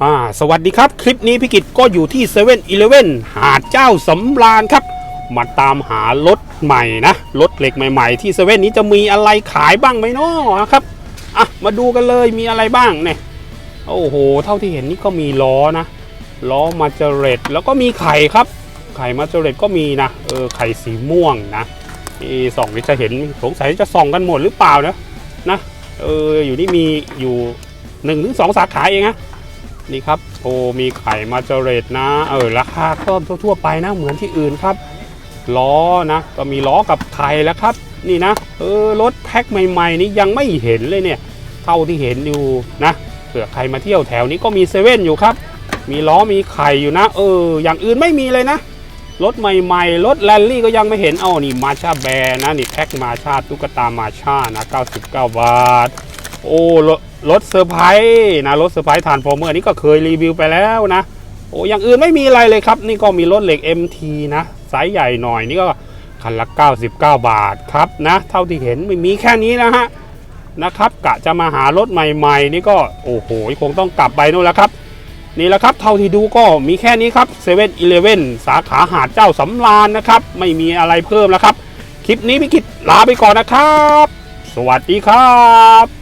อ่าสวัสดีครับ คลิปนี้พี่กิตก็อยู่ที่7 e เ e ่ e อหาดเจ้าสำราญครับ มาตามหารถใหม่นะรถเหล็กใหม่ๆ ที่เซเว่นนี้จะมีอะไรขายบ้างไหมเนาะครับอะมาดูกันเลยมีอะไรบ้างเนี่ยโอ้โห เท่าที่เห็นนี่ก็มีล้อนะล้อมาเจเรตแล้วก็มีไข่ครับ ไข่มาเจเรตก็มีนะเออไข่สีม่วงนะนี่ส่องนี่จะเห็นสงสัยจะส่องกันหมดหรือเปล่านะนะเอออยู่นี่มีอยู่หนึ่งถึงสองสาขาเองนะ นี่ครับโอ้มีไข่มาเจเรตนะ เออราคาก็ทั่วๆไปนะเหมือนที่อื่นครับ ล้อนะ ก็มีล้อกับไข่แล้วครับ นี่นะ เออรถแพ็คใหม่ๆนี่ยังไม่เห็นเลยเนี่ย เท่าที่เห็นอยู่นะเผื่อใครมาเที่ยวแถวนี้ก็มีเซเว่นอยู่ครับ มีล้อมีไข่อยู่นะ เออ อย่างอื่นไม่มีเลยนะรถใหม่ๆ รถแรลลี่ก็ยังไม่เห็น เอานี่มาชาแบร์นะ นี่แพ็คมาชาตุ๊กตามาชานะ 99 บาท โอ้ รถเซอร์ไพรส์นะรถเซอร์ไพรส์ทานฟอร์เมอร์นี่ก็เคยรีวิวไปแล้วนะโอ้อย่างอื่นไม่มีอะไรเลยครับ นี่ก็มีรถเหล็ก MT นะไซส์ใหญ่หน่อยนี่ก็คันละ 99 บาทครับนะเท่าที่เห็นไม่มีแค่นี้นะฮะนะครับกะจะมาหารถใหม่ ๆ นี่ก็โอ้โหคงต้องกลับไปนู่นแล้วครับ นี่แหละครับเท่าที่ดูก็มีแค่นี้ครับ7 e เ e ่ e สาขาหาดเจ้าสำราญนะครับ ไม่มีอะไรเพิ่มแล้วครับ คลิปนี้พี่กิตลาไปก่อนนะครับ สวัสดีครับ